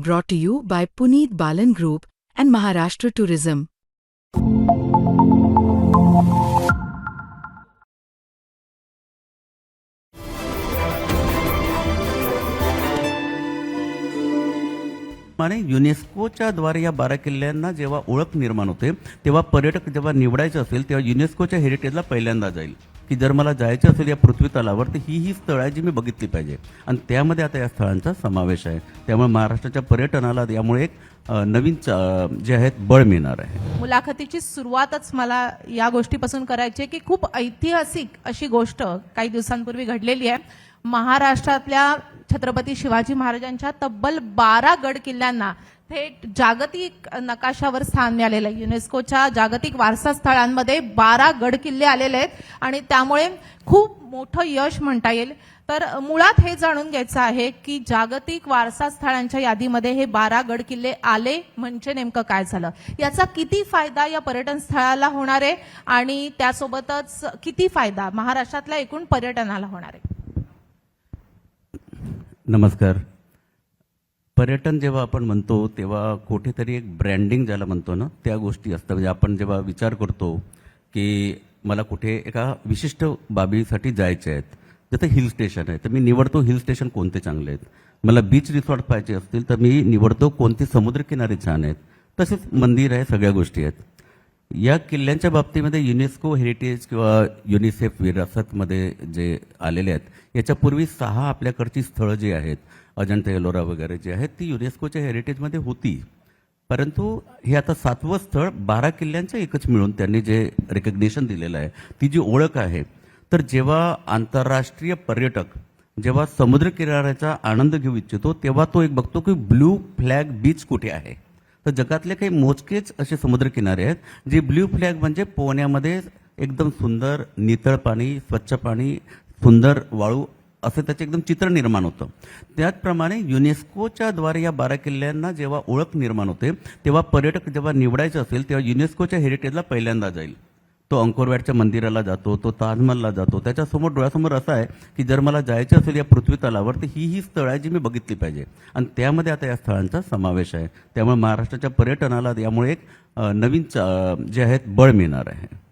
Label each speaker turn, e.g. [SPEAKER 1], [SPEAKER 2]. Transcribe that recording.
[SPEAKER 1] brought to you by Puneet Balan Group and Maharashtra Tourism.
[SPEAKER 2] Mane युनेस्कोच्या द्वारे या बारा किल्ल्यांना जेव्हा ओळख निर्माण होते तेव्हा पर्यटक जेव्हा निवडायचं असेल तेव्हा युनेस्कोच्या हेरिटेजला पहिल्यांदा जाईल की जर मला जायचं असेल या पृथ्वी तलावर तर ही ही स्थळं आहे जी मी बघितली पाहिजे. आणि त्यामध्ये आता या स्थळांचा समावेश आहे. त्यामुळे महाराष्ट्राच्या पर्यटनाला यामुळे एक नवीन च- जे आहेत बळ मिळणार आहे.
[SPEAKER 3] मुलाखतीची सुरुवातच मला या गोष्टीपासून करायची आहे की खूप ऐतिहासिक अशी गोष्ट काही दिवसांपूर्वी घडलेली आहे. महाराष्ट्रातल्या छत्रपती शिवाजी महाराजांच्या तब्बल बारा गड किल्ल्यांना थेट जागतिक नकाशावर स्थान मिळालेलं आहे. युनेस्कोच्या जागतिक वारसा स्थळांमध्ये बारा गड किल्ले आलेले आहेत आणि त्यामुळे खूप मोठं यश म्हणता येईल. तर मुळात हे जाणून घ्यायचं आहे की जागतिक वारसा स्थळांच्या यादीमध्ये हे बारा गड किल्ले आले म्हणजे नेमकं काय झालं? याचा किती फायदा या पर्यटन स्थळाला होणार आहे? आणि त्यासोबतच किती फायदा? महाराष्ट्रातल्या एकूण पर्यटनाला होणार आहे.
[SPEAKER 2] नमस्कार. पर्यटन जेव्हा आपण म्हणतो तेव्हा कुठेतरी एक ब्रँडिंग ज्याला म्हणतो ना त्या गोष्टी असतात. म्हणजे आपण जेव्हा विचार करतो की मला कुठे एका विशिष्ट बाबीसाठी जायचे आहेत. जसं हिल स्टेशन आहे तर मी निवडतो हिल स्टेशन कोणते चांगले आहेत? मला बीच रिसॉर्ट पाहिजे असतील तर मी निवडतो कोणते समुद्रकिनारे छान आहेत? तसेच मंदिर आहे सगळ्या गोष्टी आहेत. या किल्ल्यांच्या बाबतीमध्ये युनेस्को हेरिटेज किंवा युनिसेफ विरासतमध्ये जे आलेले आहेत याच्यापूर्वी सहा आपल्याकडची स्थळं जी आहेत अजंठा एलोरा वगैरे जी आहेत ती युनेस्कोच्या हेरिटेजमध्ये होती. परंतु हे आता सातवं स्थळ बारा किल्ल्यांचं एकच मिळून त्यांनी जे रेकग्नेशन दिलेलं आहे ती जी ओळख आहे तर जेव्हा आंतरराष्ट्रीय पर्यटक जेव्हा समुद्र किनाऱ्याचा आनंद घेऊ इच्छितो तेव्हा तो एक बघतो की ब्लू फ्लॅग बीच कुठे आहे. तर जगातले काही मोजकेच असे समुद्रकिनारे आहेत जे ब्ल्यू फ्लॅग म्हणजे पोहण्यामध्ये एकदम सुंदर नितळ पाणी स्वच्छ पाणी सुंदर वाळू असं त्याचे एकदम चित्र निर्माण होतं. त्याचप्रमाणे युनेस्कोच्या द्वारे या बारा किल्ल्यांना जेव्हा ओळख निर्माण होते तेव्हा पर्यटक जेव्हा निवडायचं असेल तेव्हा युनेस्कोच्या हेरिटेजला पहिल्यांदा जाईल. तो अंकोरवॅटच्या मंदिराला जातो तो ताजमहलला जातो. त्याच्यासमोर डोळ्यासमोर असं आहे की जर मला जायचं असेल या पृथ्वी तलावर तर ही ही स्थळं आहे जी मी बघितली पाहिजे. आणि त्यामध्ये आता या स्थळांचा समावेश आहे. त्यामुळे महाराष्ट्राच्या पर्यटनाला यामुळे एक नवीन च- जे आहेत बळ मिळणार आहे.